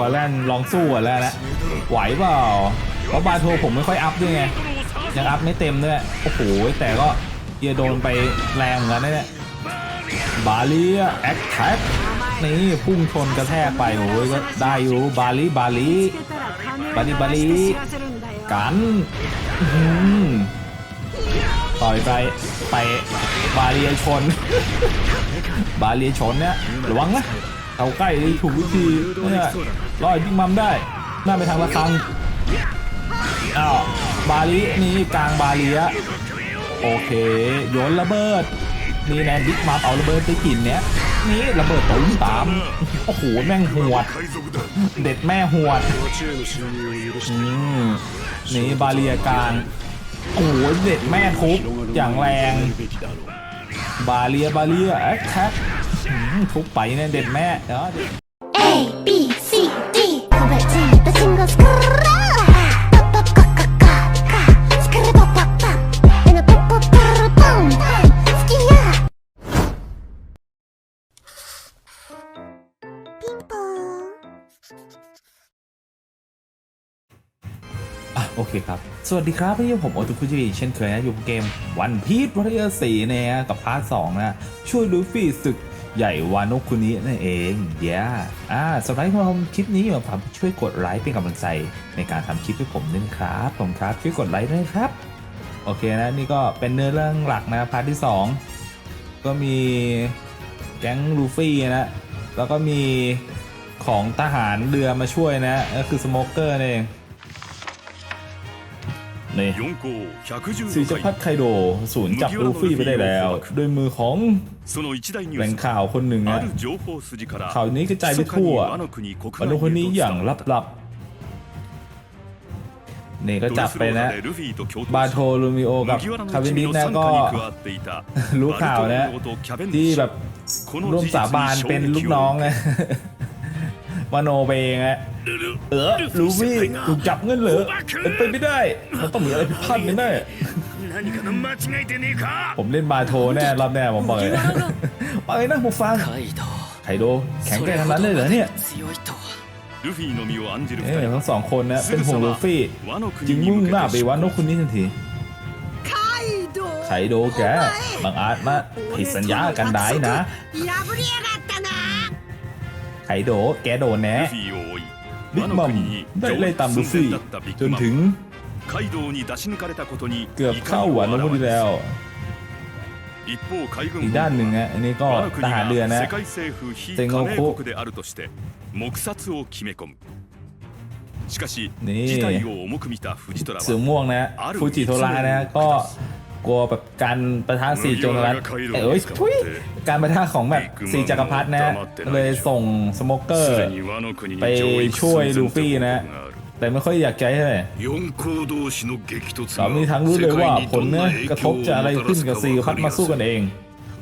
ว่าแลนลองสู้อะแล้วแหละไหวเปล่าเพราะบาโทผมไม่ค่อยอัพด้วยไงยังอัพไม่เต็มด้วยโอ้โหแต่ก็เยโดนไปแรงเหมือนกันนะเนี่ยบาลีแอคแท็กนี่พุ่งชนกระแทกไปโอ้ยก็ได้อยู่บาลีบาลีบาลีบาลีกันต่อยไปไปบาลีชน บาลีชนเนี่ยระวังนะ เตาใกล้ถูกวิธีเนี่ยลอยยิงมัมได้หน้าไปทางละคังอ้าวบาลีนี่กลางบาลีอะโอเคโยนระเบิดนี่แนนบิ๊กมาเอาระเบิดไปกินเนี้ยนี่ระเบิดตุ้มสามโอ้โหแม่งหวด เด็ดแม่หวดนี่บาเลียการโอ้โหเด็ดแม่ทุบอย่างแรง บาเลียบาเลียแอคแท็ทุบไปเนี่ยเด็ดแม่เนาะ A B C D เคครับ สวัสดีครับพี่ผมโอตุคุจิเช่นเคยนะอยู่เกมวันพีชวอริเออร์สีนะฮะกับพาร์ทสองนะช่วยลูฟี่ศึกใหญ่วานุคุนี้นั่นเองเย้อ่าสำหรับที่ชมคลิปนี้มาผมช่วยกดไลค์เป็นกำลังใจในการทำคลิปให้ผมด้วยครับผมครับช่วยกดไลค์ด้วยครับ โอเคนะนี่ก็เป็นเนื้อเรื่องหลักนะพาร์ทที่2ก็มีแก๊งลูฟี่นะ แล้วก็มีของทหารเรือมาช่วยนะ ก็คือสโมเกอร์นั่นเอง นี่สีจะพัดไคโดศูนย์จับลูฟี่ไปได้แล้ว โดยมือของแหล่งข่าวคนหนึ่งนะข่าวนี้กระจายไปทั่วอนุคนนี้อย่างลับๆนี่ก็จับไปนะ บาโทลูมิโอกับคาเวนิสนะก็รู้ข่าวนะที่แบบร่วมสาบานเป็นลูกน้องนะมโนไปเองนะ เออลูฟี่ถูกจับเงินเหรอเป็นไปไม่ได้มันต้องมีอะไรผิดพลาดแน่ผมเล่นมาโทแน่รับแน่ผมบอกเลยไปนะผมฟังไคโดแข็งแกร่งขนาดนั้นเลยเหรอเนี่ยเฮ้ยทั้งสองคนนะเป็นห่วงลูฟี่จึงมุ่งหน้าไปวันโนคุณนี้ทันทีไคโดแกบังอาจมาผิดสัญญากันได้นะไคโดแกโดนแน่ บิ๊กมัมได้ไล่ตามลูฟี่จนถึงเกือบเข้าหวาน้นบุรีแล้วอีกด้านหนึ่งนะอันนี้ก็ทหารเรือนะเซงโงคุนี่เสือม่วงนะฟูจิโทรานะก็ กลัวแบบการประทะสี่จงรัตเอ้ยทุยการประทะของแบบสี่จักรพรรดินะ เลยส่งสโมเกอร์ไปช่วยลูฟี่นะ แต่ไม่ค่อยอยากใจเท่าไหร่แต่นนี้ทั้งรู้เลยว่าผลเนี่ยกระทบจะอะไรขึ้นกับสี่พรรดิมาสู้กันเอง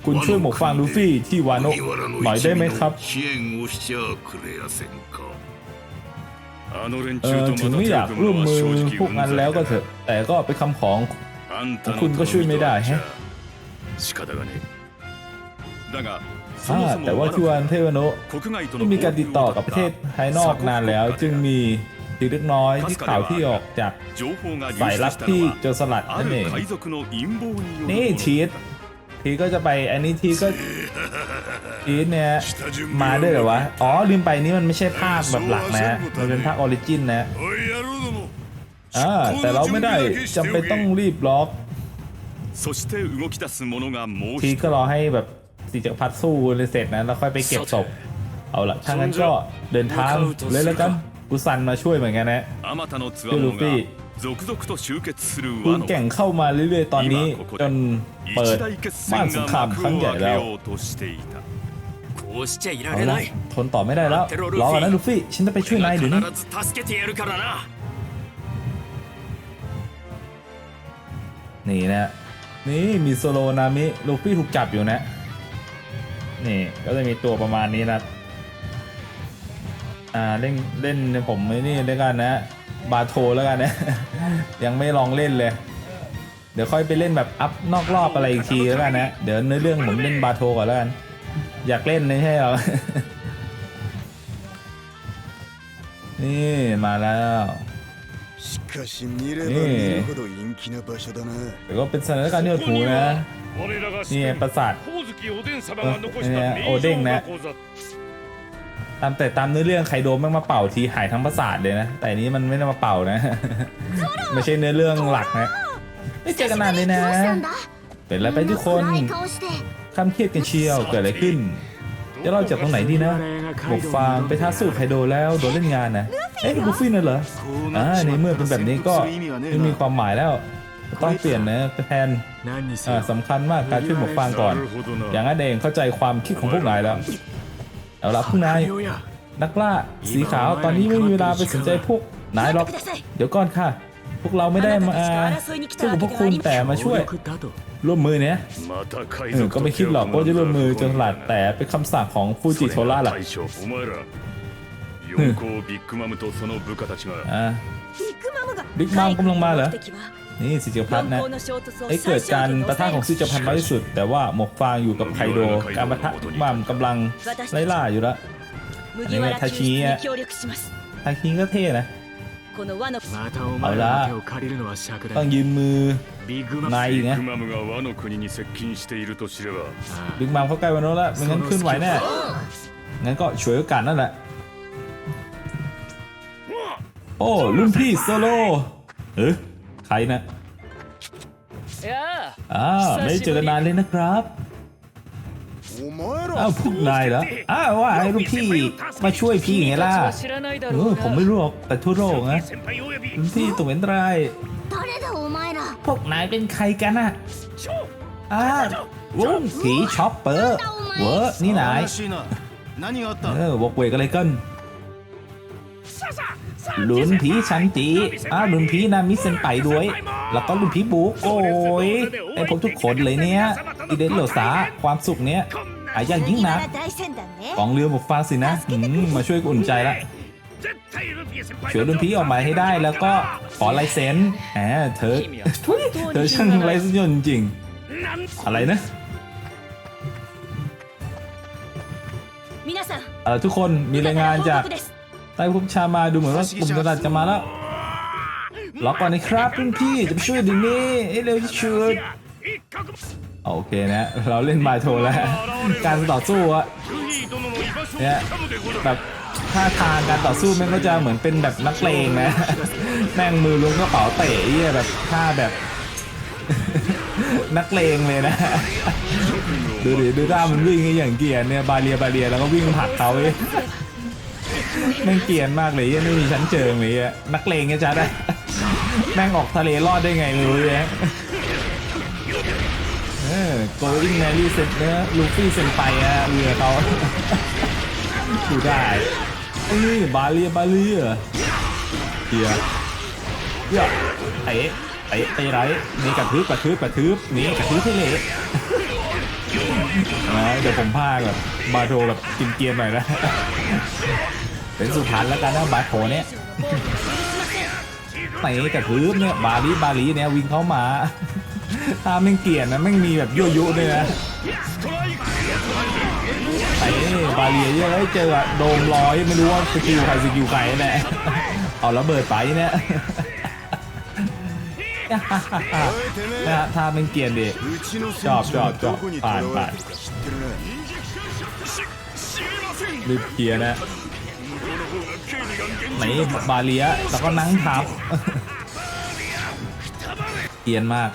คุณช่วยหมกฟางลูฟี่ที่วานุหน่อยได้ไหมครับเออถึงไม่อยากร่วมมือพวกนั้นแล้วก็เถอะ แต่ก็เป็นคำของ คุณก็ช่วยไม่ได้ฮะอ่าแต่ว่าทวนเทวโนไม่มีการติดต่อกับประเทศภายนอกนานแล้ว จึงมีตีเล็กน้อยที่ข่าวที่ออกจากสายลับที่โจรสลัดนั่นเองนี่ชีตทีก็จะไปอันนี้ทีก็ชีตเนี่ยมาด้วยเหรอวะ อ๋อลืมไปนี่มันไม่ใช่ภาคแบบหลักนะ มันเป็นภาคออริจินนะ อ่าแต่เราไม่ได้จำเป็นต้องรีบล็อกทีก็รอให้แบบสิจักรพัดสู้เลยเสร็จนะแล้วค่อยไปเก็บศพเอาละถ้างั้นก็เดินทางเลยแล้วกันกุซันมาช่วยเหมือนกันนะคือลูฟี่คุณแก่งเข้ามาเรื่อยๆตอนนี้จนเปิดบ้านสงครามครั้งใหญ่แล้วเอาละทนต่อไม่ได้แล้วรอก่อนนะลูฟี่ฉันจะไปช่วยนายเดี๋ยวนี้ นี่นะ นี่มีโซโลนามิลูฟี่ถูกจับอยู่นะ นี่ก็จะมีตัวประมาณนี้นะอ่าเล่นเล่นผมไม่นี่ด้วยกันนะ บาโทแล้วกันนะ ยังไม่ลองเล่นเลย เดี๋ยวค่อยไปเล่นแบบอัพนอกรอบอะไรอีกทีแล้วกันนะเดี๋ยวเนื้อเรื่องผมเล่นบาโทก่อนแล้วกันอยากเล่นไม่ใช่เหรอนี่มาแล้ว นี่แต่ก็เป็นสถานการณ์ที่หดหูนะ นี่ไงปราสาทเนี่ยโอเด้งนะ ตามแต่ตามเนื้อเรื่องไคโดแม่งมาเป่าทีหายทั้งประสาทเลยนะ แต่นี้มันไม่ได้มาเป่านะ ไม่ใช่เนื้อเรื่องหลักนะ ไม่เจอกันนานเลยนะ เป็นไรไปทุกคนคำเครียดกันเชียวเกิดอะไรขึ้นจะเล่าจากตรงไหนดีนะ บอกฟางไปท้าสู้ไคโดแล้วโดนเล่นงานนะ เอ๊ะกูฟี่นั่นเหรออ่าในเมื่อเป็นแบบนี้ก็ไม่มีความหมายแล้ว ต้องเปลี่ยนนะแทนอ่าสำคัญมากการช่วยหมกฟางก่อน อย่างนั้นเองเข้าใจความคิดของพวกนายแล้วเอาละพวกนายนักล่าสีขาวตอนนี้ไม่มีเวลาไปสนใจพวกนายหรอกเดี๋ยวก่อนค่ะ พวกเราไม่ได้มาสู้กับพวกคุณแต่มาช่วย ร่วมมือเนี้ยก็ไม่คิดหรอกว่าจะร่วมมือจนหลัดแต่เป็นคำสั่งของฟูจิโทระล่ะ 大将お前ら四皇ビッグマムとその部下たちが อ่า ビッグマムが บิ๊กมัมกำลังมาเหรอ 目的は นี่สิจิพัฒน์นะ 四皇の衝突を ไอ้เกิดการประทะของซิจิพัฒน์มากที่สุด แต่ว่าหมกฟางอยู่กับไคโด การประทะบิ๊กมัมกำลังไล่ล่าอยู่แล้ว 麦わら救出に協力します ทาคิงก็เท่นะ この輪のまたお前らの手を借りるのは尺 ต้อ だ งยืมมือ ビッグマム นายอีก ビ นะ ッグマムが和の国に接近していると知ればああ บิ๊กมัมเข้าใกล้วันโน้นแล้วไม่งั้นขึ้นไหวแน่งั้นก็ฉวยโอกาสนั่นแหละ โอ้รุ่นพี่โซโลเออใครนะอ้าไม่เจอกันนานเลยนะครับอ้าวพวกนายเหรออ้าวว่าไอ้รุ่นพี่มาช่วยพี่ไงล่ะเออผมไม่รู้อกแต่ทั่วโลกนะรุ่นพี่ตรงเว้นไรพวกนายเป็นใครกันอะอ้าวุ้งผีช็อปเปอร์เวอร์นี่นายเออวกเวกอะไรกัน ลุนพีชันตีอ่าลุนพีนามิเซนไปด้วย แล้วก็ลุนพีบุ๊กโอ้ยไอ้พกทุกคนเลยเนี่ยอีเดนเหลสาความสุขเนี้ยอายังยิ่งนักกองเรือบุกฟ้าสินะมาช่วยอุ่นใจละช่วยลุนพีออกมาให้ได้แล้วก็ขอลายเซ็นแหมเธอเธอช่างไรสุดยอดจริง อะไรนะทุกคนมีรายงานจาก ใต้ภูมิชามาดูเหมือนว่ากลุ่มตลาดจะมาแล้วล็อกก่อนนะครับรุ่นพี่จะไปช่วยดินี่เร็วที่ชุดโอเคนะเราเล่นมาโทแล้ว การต่อสู้เนี่ยแบบท่าทางการต่อสู้แม่งก็จะเหมือนเป็นแบบนักเลงนะแม่งมือลุงกรเป๋าเตะเยี่ยแบบท่าแบบ นักเลงเลยนะดูดิดูท่ามันวิ่งอย่างเกียรเนี่ยบาเรียบาเรียแล้วก็วิ่งผักเขาเอง แม่งเกียนมากเลยยังไม่มีชั้นเจิงเลยอะนักเลงเนี่ยจ้าได้แม่งออกทะเลรอดได้ไงไม่รู้เนี่ยเออโกอิงแมรี่เซนเนอร์ลูฟี่เซนไปอะเรือเขาดูได้ไอ้นี่บาเลียบาเลียเฮียเฮียเตะเตะเตะไรนี่กระทืบกระทืบกระทืบนี่กระทืบให้เละนะเดี๋ยวผมพากแบบบาโทแบบกินเกียนหน่อยนะ เป็นสุพรรณแล้วกันนะบาโคเนี่ยไหนกับพื้นเนี่ยบาลีบาลีเนี่ยวิ่งเข้ามาตามแม่งเกียดนะแม่งมีแบบยั่วยุด้วยนะไอ้บาลีเยอะเลยเจอโดมร้อยไม่รู้ว่าสกิลใครสกิลใครแหลเอาแล้วเบิดไปเนี่ยนะถ้าเม่นเกียนดีจอบจอบจอบผ่านผ่านรีบเกียนะ ไหนบาเลียแล้วก็นั่งทับเอียนมาก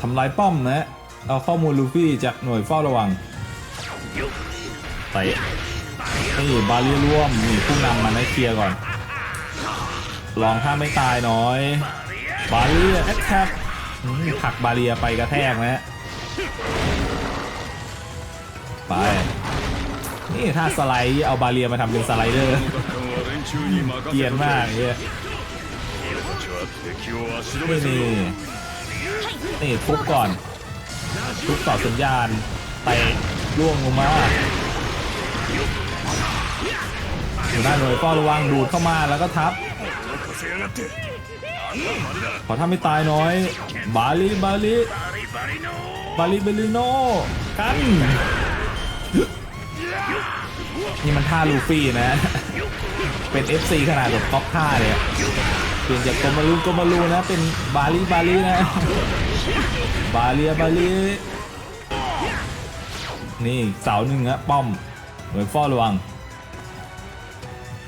ทำลายป้อมนะเอาข้อมูลลูฟี่จากหน่วยเฝ้าระวังไปนี่บาเลียร่วมนี่ผู้นำมันให้เคลียร์ก่อน ลองถ้าไม่ตายน้อย บาเลียแอคแทบผักบาเลียไปกระแทกนะไป นี่ถ้าสไลด์เอาบาเลียมาทำเป็นสไลเดอร์ เกียนมากเนี่ยนี่นี่ทุบก่อนทุบต่อสัญญาณไปล่วงลงมาอยู่หน้าหน่วยก็ระวังดูดเข้ามาแล้วก็ทับขอถ้าไม่ตายน้อย บาลีบาลีบาลีเบลิโนกัน นี่มันท่าลูฟี่นะ เป็น FC ขนาดแบบก๊อปท่าเลยเปลี่ยนจากโกมาลูโกมาลูนะ เป็นบาลีบาลีนะ บาเลียบาลีนี่เสาหนึ่งอะป้อมเหมือนฟ้อระวัง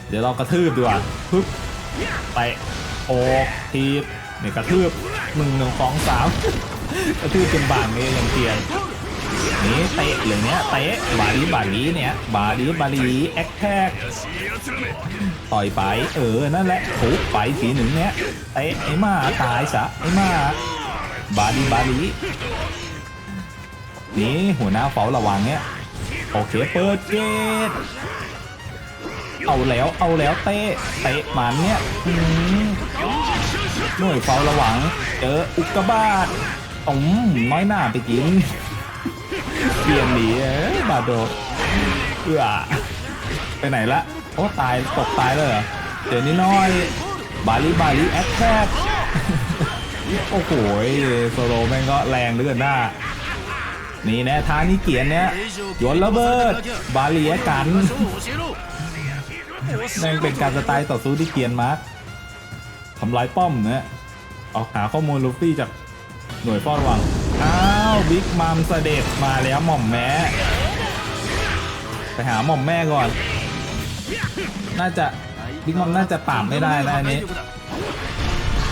เดี๋ยวเรากระทืบดีกว่าปึ๊บไปโอกทีบเนี่ยกระทืบหนึ่งหนึ่งสองสามกระทืบจนบางเลยย่างเตียน นี่เตะเลยเนี้ยเตะบาลีบาลีเนี่ยบาลีบาลีแอคแท็กต่อยไปเออนั่นแหละทุบไปทีหนึ่งเนี้ยเตะไอ้มาตายซะไอ้มาบาลีบาลีนี่หัวหน้าเฝ้าระวังเนี้ยโอเคเปิดเกตเอาแล้วเอาแล้วเตะเตะหมันเนี่ยหน่วยเฝ้าระวังเจออุกกาบาตอ๋อมน้อยหน้าไปกิน เปลี่ยนหนีเอ้ยบาโดเอือไปไหนละโอ้ตายตกตายเลยเหรอเดี๋ยวนี้น้อย บาลีบาลีแอคแทกโอ้โหโซโลแม่งก็แรงเหลือเกินหน้า นี่แน่ทางนี้เกียนเนี่ยโยนระเบิด บาลีกันแม่งเป็นการสไตล์ต่อสู้ที่เกียนมากทำลายป้อมนะออกหาข้อมูลลูฟี่จากหน่วยเฝ้าระวัง อ้าวบิ๊กมัมเสด็จมาแล้วหม่อมแม่ไปหาหม่อมแม่ก่อน น่าจะบิ๊กมัมน่าจะปราบไม่ได้นะอันนี้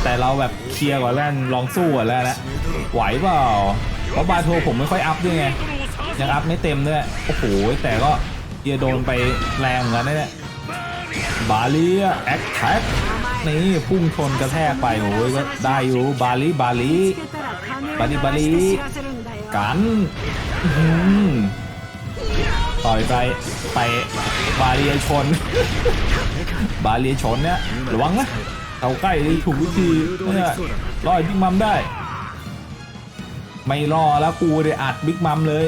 แต่เราแบบเคลียร์ก่อนแล้วลองสู้ก่อนแล้วนะไหวเปล่าเพราะบาโทผมไม่ค่อยอัพด้วยไงยังอัพไม่เต็มด้วยโอ้โหแต่ก็เกียโดนไปแรงเหมือนกันเนี่ยบาลีแอคแท็กนี่พุ่งชนกระแทกไปโอ้ยก็ได้อยู่บาลีบาลี บาลีบาลีกันต่อยไปไปบาลีชน บาลีชนเนี่ยระวังนะเอาใกล้ถูกวิธีเนี่ยรอดบิ๊กมัมได้ ไม่รอแล้วกูเลยอัดบิ๊กมัมเลย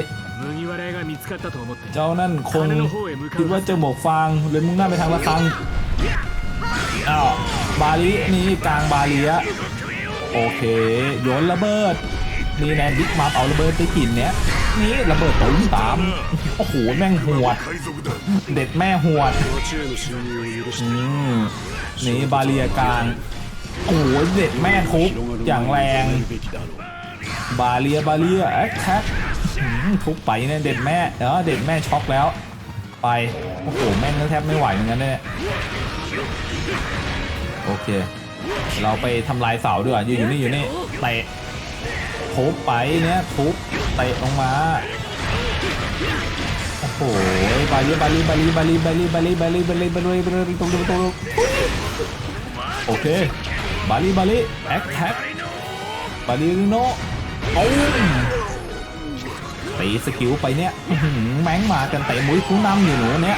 เจ้านั่นคงคิดว่าเจอหมวกฟางเลยมุ่งหน้าไปทางละครังอ้าวบาลีนี่กลางบาลีอะโอเคโยนระเบิด นี่แนนบิ๊กมัมเอาระเบิดไปกินเนี้ยนี่ระเบิดตุ้มตามโอ้โหแม่งหวด เด็ดแม่หวดอืมนี่บาลีกลางโอ้โหเด็ดแม่ทุบอย่างแรง บาเลียบาเลียแอคแท็กทุบไปเนี่ยเด็ดแม่เออเด็ดแม่ช็อกแล้ว ไปโอ้โหแม่งแทบไม่ไหวเหมือนกันเนี่ยโอเค เราไปทำลายเสาด้วยอยู่อยู่นี่อยู่นี่เตะ ทุบไปเนี่ยทุบเตะลงมา โอ้โหบาลีบาลีบาลีบาลีบาลีบาลีบาลีบาลีบาลีบาลีตรงตรงตรงโอเคบาลีบาลีแอคแท็กบาลีโนเอาตีสกิลไปเนี่ยแม่งมากันเตะมุ้ยคุ้นำอยู่หนูเนี่ย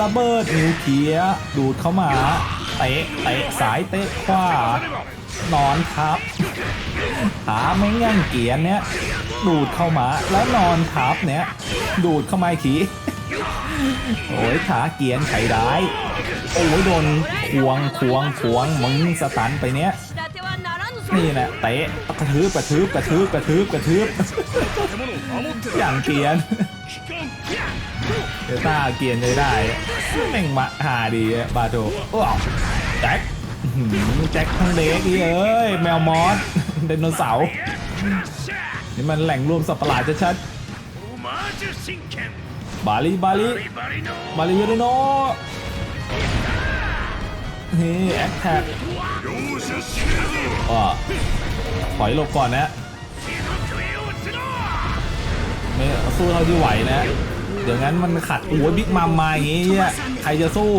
ระเบิดนิวเคลียร์ดูดเข้ามาเตะเตะสายเตะขวานอนทับ หาไม่งยังเกียนเนี้ยดูดเข้ามาแล้วนอนทับเนี้ยดูดเข้ามาขีโอ้ยขาเกียนไข่ด้โอ้ยโดนควงควงควงมึงสตันไปเนี้ยนี่แหละเตะกระทืบกระทืบกระทืบกระทืบกระทืบอย่างเกียนเดต้าเกียนได้ได้แม่งมาหาดีบาโดว้แจ็ค แจ็คทั้งเด็กนี่เอ้ย แมวมอสไดโนเสาร์นี่มันแหล่งรวมสัตว์ประหลาดชัดๆบาลีบาลีบาลียูโดโนนี่แอคแท็กถอยหลบก่อนนะไม่สู้เท่าที่ไหวนะ เดี๋ยวงั้นมันขัดโอ้ยบิ๊กมัมมาอย่างงี้เนี่ยใครจะสู้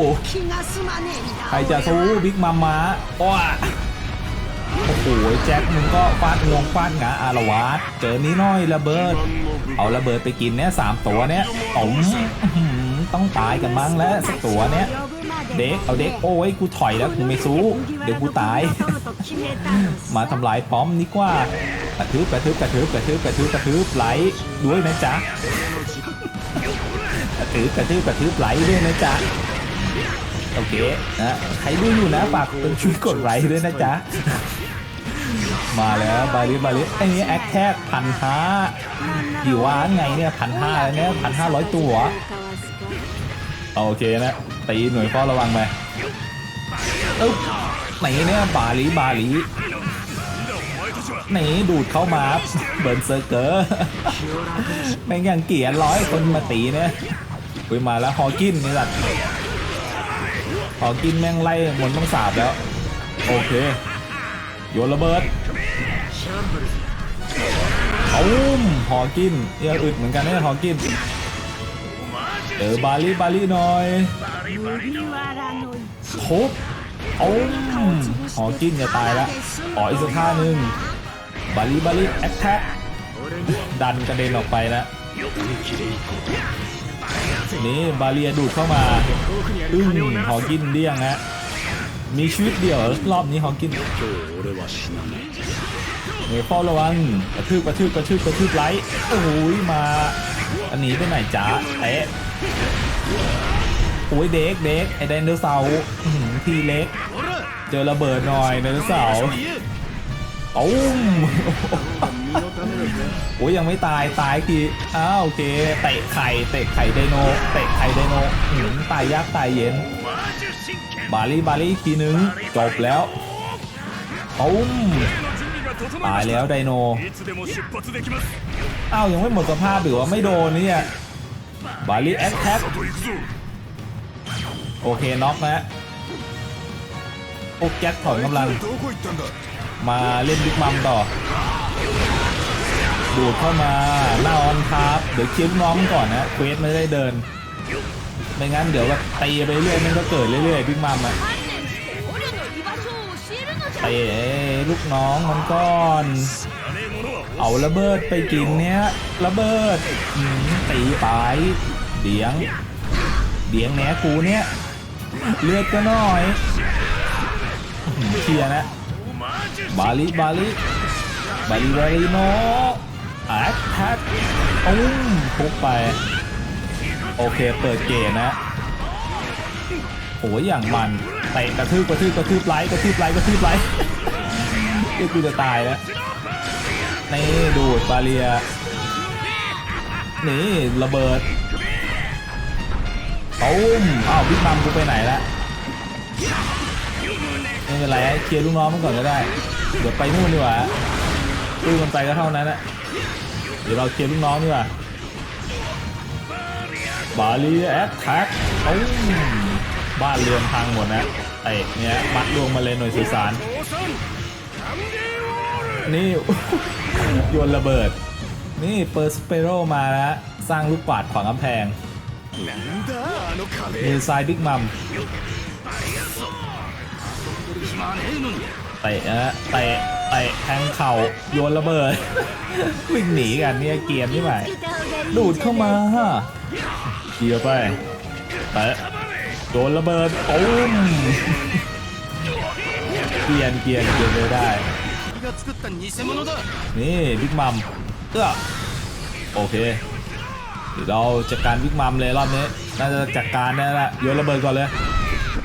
ใครจะสู้บิ๊กมัมมาอ้อโอ้โหแจ็คมึงก็ฟาดงวงฟาดหงาอารวาสเจอนี้น้อยระเบิด เอาระเบิดไปกินเนี่ยสามตัวเนี่ยผมต้องตายกันมั้งแล้วสักตัวเนี่ยเด็กเอาเด็กโอ้ยกูถอยแล้วกูไม่สู้เดี๋ยวกูตาย มาทำลายป้อมดีกว่ากระทืบกระทืบกระทืบกระทืบกระทืบกระทืบไหลด้วยนะจ๊ะ ทืบกระทืบกระทืบไหลด้วยนะจ๊ะโอเคนะใครดูอยู่นะฝากเป็นช่วยกดไลค์ด้วยนะจ๊ะมาแล้วบาลิบาลิไอ้นี่แอคแท็กพันห้ากี่วานไงเนี่ยพันห้าเนี่ยพันห้าร้อยตัวโอเคนะตีหน่วยเฝ้าระวังไปอึ๊บไหนเนี่ยบาลีบาลีไหนดูดเข้ามาเบิร์นเซอร์เกอร์แม่งย่างเกลียร์ร้อยคนมาตีเนี่ย คุยมาแล้วฮอกินนี่แหละฮอกินแม่งไล่มนต้องสาบแล้ว โอเค โยนระเบิดเอาอุ้มฮอกินเอออึดเหมือนกันเนี่ยฮอกินเออบาลีบาลีหน่อยทุบเอาอุ้มฮอกินจะตายแล้วอ๋ออีกสักท่าหนึ่งบาลีบาลีแอคแท็กดันกระเด็นออกไปนะ นี่บาเลียดูดเข้ามาอึ้งฮอกินเดี้ยงฮะมีชีวิตเดียวรอบนี้ฮอกินเฮ้ยเฝ้าระวังกระทืบกระทืบกระทืบกระทืบไลท์โอ้ยมา อันนี้ไปไหนจ๊ะเอ๊ะโอ้ยเด็กเด็กไอไดโนเสาร์ทีเล็ก เจอระเบิดหน่อยไดโนเสาร์ตุ้ม โอ้ยยังไม่ตายตายกีอ้าวโอเคเตะไข่เตะไข่ไดโนเตะไข่ไดโนหืมตายยากตายเย็น บาลีบาลีทีนึงจบแล้วตุ้มตายแล้วไดโนอ้าวยังไม่หมดสภาพหรือว่าไม่โดนเนี่ยบาลีแอคแท็โอเคน็อกนะโอ๊กแจ็คถอนกำลัง มาเล่นบิ๊กมัมต่อ ดูดเข้ามาหน้าออนครับเดี๋ยวคิ้วน้องก่อนนะเควสไม่ได้เดินไม่งั้นเดี๋ยวแบบตีไปเรื่อยมันก็เกิดเรื่อยๆบิ๊กมัมอะเตลูกน้องมันก้อนเอาระเบิดไปกินเนี้ยระเบิดตีไปเดียงเดียงแหนกูเนี้ยเลือดก็น้อยเชียนะบาลิบาลิบาลิบาลิโน แอคแท็กอุ้มทุบไป โอเคเปิดเกมนะโอ้ยอย่างมันเตะกระทืบกระทืบกระทืบไลค์กระทืบไลค์กระทืบไลค์เดี๋ยวกูจะตายแล้วนี่ดูดบาเลียนี่ระเบิดตุ้มอ้าวบิ๊กมัมกูไปไหนละไม่เป็นไรเคลียร์ลูกน้องมันก่อนก็ได้ เดี๋ยวไปนู่นดีกว่าตู้มันไปก็เท่านั้นแหละ เดี๋ยวเราเคลียร์ลูกน้องดีกว่าบาลีแอคแท็กบ้านเรือนพังหมดนะเตะเนี้ยมัดลวงมาเลยหน่วยสื่อสาร นี่โยนระเบิด นี่เปอร์สเปโรมาแล้วสร้างลูกปาดขวางกำแพงมีไซ้าบิ๊กมัม เตะเตะเตะแทงเข่าโยนระเบิด วิ่งหนีกันเนี่ยเกียร์นี่ใหม่ดูดเข้ามาฮะเกียร์ไปเตะโดนระเบิดปุ้มเกียร์เกียร์เกียร์ไม่ได้ นี่บิ๊กมัมเออโอเคเราจัดการบิ๊กมัมเลยรอบนี้น่าจะจัดการนี่แหละโยนระเบิดก่อนเลย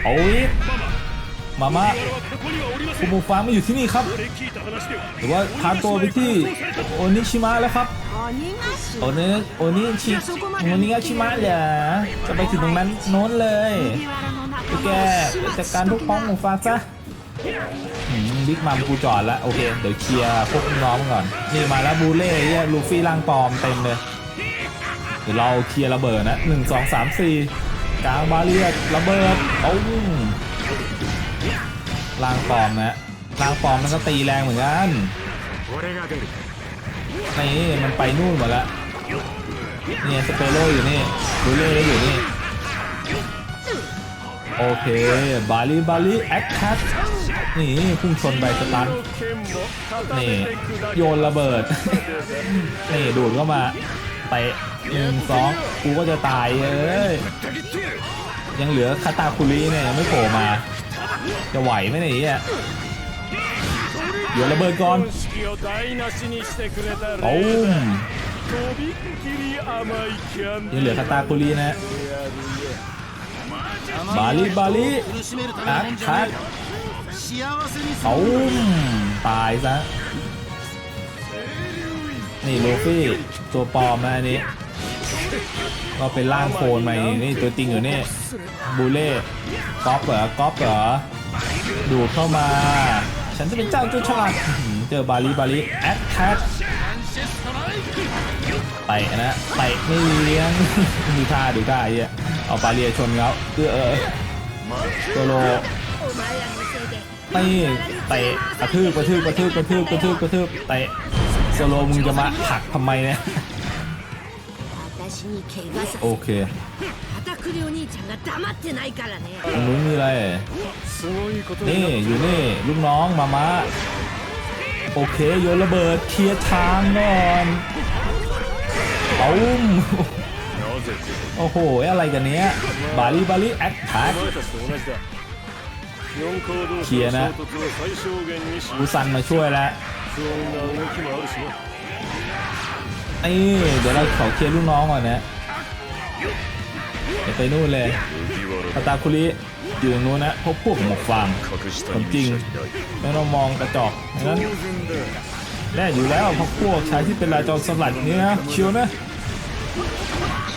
โอาอี มามาคุมูฟาไม่อยู่ที่นี่ครับหรือว่าพาตัวไปที่โอนิชิมะแล้วครับโอนิโอนิชิโอนิยาชิมะเหรอจะไปถึงตรงนั้นโน้นเลยโอแกจัดการทุกป้องหมูฟาซะบิ๊กมามกูจอดแล้วโอเคเดี๋ยวเคลียร์พวกน้องก่อน นี่มาแล้วบูเล่เนี่ยลูฟี่ร่างปอมเต็มเลยเดี๋ยวเราเคลียร์ระเบิดนะหนึ่งสองสามสี่กลางบาเรียระเบิดตุ้ม ลางปลอมนะลางปลอมมันก็ตีแรงเหมือนกันนี่มันไปนู่นหมดละเนี่ยสเปโร่อยู่นี่ดูเล่ยอยู่นี่โอเค บาลีบาลีแอคแคัทนี่พุ่งชนใบสตันนี่ โยนระเบิด นี่ ดูดเข้ามาไปหนึ่งสองกูก็จะตายเอ้ยยังเหลือคาตาคุรีเนี่ยยังไม่โผล่มา จะไหวไหมเนี่ยเดี๋ยวระเบิดก่อนโอ้มยังเหลือคาตาคุรีนะบาลีบาลีทักทักเขาตายซะ นี่โลฟี่ตัวปลอมมาอันนี้ ก็เป็นร่างโคลนมานี่ตัวจริงอยู่นี่บูเล่ก๊อปเหรอก๊อปเหรอ ดูเข้ามา ฉันจะเป็นเจ้าจุชาดเจอบาลีบาลีแอคแท็ไปนะไปไม่เลี้ยงดูท่าดูท่าเยอะเอาปาเรียชนแล้วเออโตโลตีเตะกระทืบกระทืบกระทืบกระทืบกระทืบกระทืบเตะโซโลมึงจะมาผักทำไมเนี่ยโอเค 片栗お兄ちゃんが黙ってないからね ตรงนู้นมีอะไร すごいこと นี่ になっ อยู่นี่ลูกน้องมามะโอเคโยนระเบิดเคลียร์ทางก่อนเอาม なぜ โอ้โหอะไรกันเนี้ยบาลีบาลีแอคแท็ก お前たちと同じだ四皇同士の消えな衝突を最小限にし กูซันมาช่วยแล้ว 不穏な動きもあるしな นี่เดี๋ยวเราขอเคลียร์ลูกน้องก่อนนะ อย่าไปนู่นเลยคาตาคุริอยู่ตรงนู้นนะพบพวกหมกฟางผมจริงไม่ต้องมองกระจกนั้นแน่อยู่แล้วพวกพวกชายที่เป็นลายจรสลัดนี่นะเชียวนะ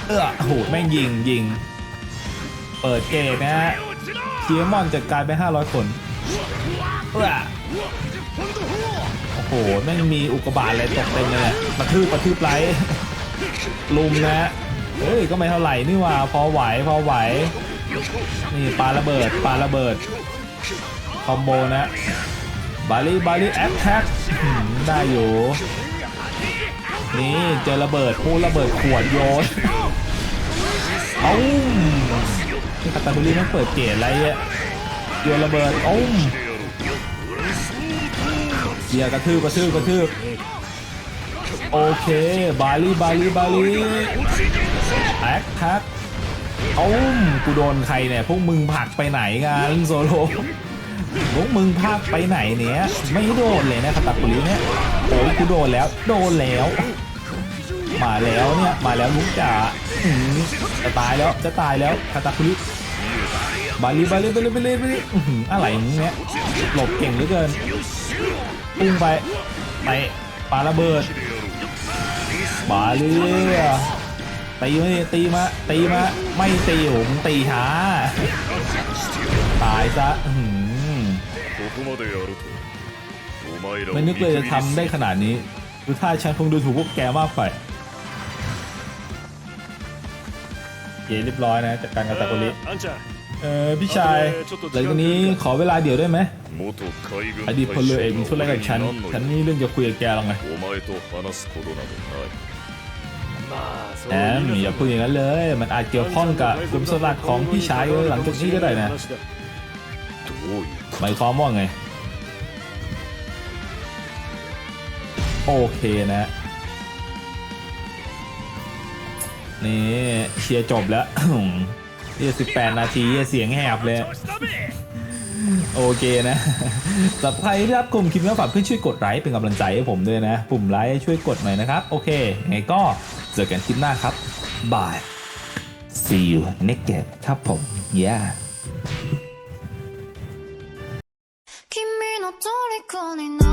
เออโหแม่งยิงยิง เปิดเกตนะฮะเคียมอนจัดการไป 500 คนเออโอ้โหแม่งมีอุกกาบาตอะไรตกเต็มเลยกระทืบกระทืบไรลุมนะ เอ้ยก็ไม่เท่าไหร่นี่ว่าพอไหวพอไหว นี่ปาระเบิดปาระเบิดคอมโบนะบาลีบาลีแอคแท็กได้อยู่ นี่เจอระเบิดพูระเบิดขวดโยนเอาที่คาตาบุรีมันเปิดเกตอะไรอะโยนระเบิดอ้มเกียร์กระทืบกระทืบกระทืบโอเค บาลีบาลีบาลี แอคแท็กอ้มกูโดนใครเนี่ยพวกมึงผักไปไหนกันโซโลพวกมึงพากไปไหนเนี่ย ไม่โดนเลยนะคาตาบุรีเนี่ยโอ้ยกูโดนแล้ว โดนแล้ว มาแล้วเนี่ยมาแล้วลุกจ๋าจะตายแล้วจะตายแล้วคาตาคุริบาลีบาลีบาลีบาลีบาลีอื้อหืออะไรอย่างเงี้ยหลบเก่งเหลือเกินพุ่งไปไปปาระเบิดบาลี ตีมาตีมาตีมาไม่ตีผมตีหาตายซะไม่นึกเลยจะทำได้ขนาดนี้ดูท่าฉันคงดูถูกพวกแกมากไปเย่เรียบร้อยนะจากการกระตากุลิเออพี่ชายหลังจากนี้ขอเวลาเดี๋ยวได้ไหมอดีตพลเรือเอกช่วยอะไรกับฉันฉันนี่เรื่องจะคุยกับแกหรอกไง แอมอย่าพูดอย่างนั้นเลย มันอาจเกี่ยวข้องกับคุณสมบัติของพี่ชายหลังจากนี้ก็ได้นะหมายความว่าไง โอเคนะ นี่เชียร์จบแล้วยี่สิบแปดนาทีเสียงแหบเลย โอเคนะสำหรับใครที่รับชมคลิปแล้วฝากเพื่อนช่วยกดไลค์เป็นกำลังใจให้ผมด้วยนะ ปุ่มไลค์ช่วยกดหน่อยนะครับ โอเคไงก็ เจอกันคลิปหน้าครับ บาย see you next time ครับผม yeah 君の虜にな